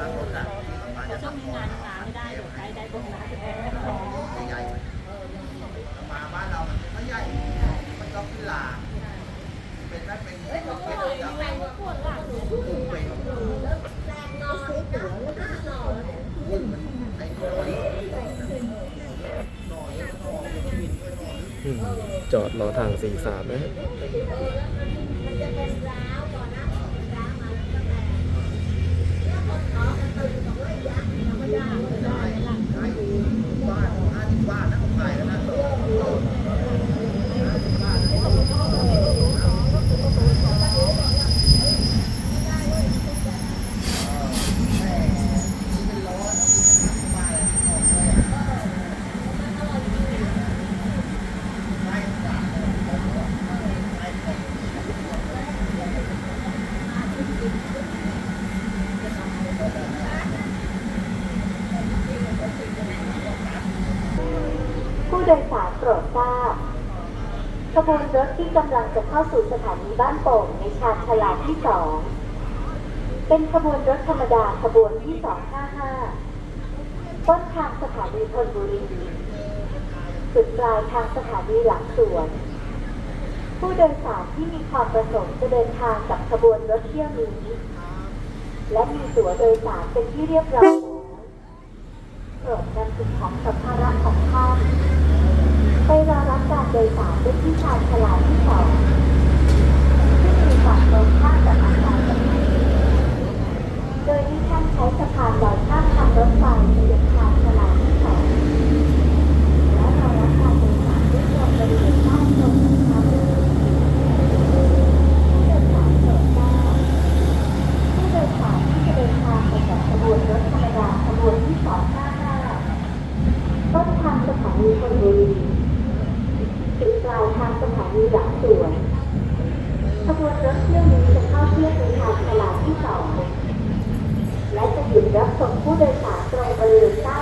นั่งรถอะต่จะช่วงนี้งานงาไม่ได้เดี๋ยวใกล้ได้โบนัสแล้วใหญ่ๆมาบ้านเรามันไม่ใหญ่ มันก็ขึ้นลาเป็นได้เป็นเป็นเป็นเป็นเป็นไอ้ตัวนี้อืมจอดรอทางสี่สามนะ บบาทนะผมขายแล้วนะ ดยสารโปรดทราบขบวนรถที่กำลังจะเข้าสู่สถานีบ้านโป่งในชานชาลาที่สอง เป็นขบวนรถธรรมดาขบวนที่ 255 ต้นทางสถานีธนบุรีจุดปลายทางสถานีหลังสวน ผู้โดยสารที่มีความประสงค์จะเดินทางกับขบวนรถเที่ยวนี้ และมีตั๋วโดยสารเป็นที่เรียบร้อยแล้ว โปรดนำสิ่งของสัมภาระของท่านไปรอรับการ โดยสารด้วยที่ชานชลาที่สองซึ่งมีฝั่งตรงข้ามกับอาคารสถานีโดยที่ท่านใช้สะพานลอยข้ามทางรถไฟไปยังชานชาลาที่สองและรอรับการโดยสารด้วยควบริเวณด้านตรงข้ามผู้โดยสารโปรดทราบผู้โดยสารที่จะเดินทางไปกับขบวนรถธรรมดาขบวนที่255ต้นทางสถานีธนบุรี ลายทางสถานีหลังสวนขบวนรถเที่ยวนี้จะเข้าเที่ยวในทางตลาดที่สองและจะหยุดรับส่งผู้โดยสารตรงบริเวณใต้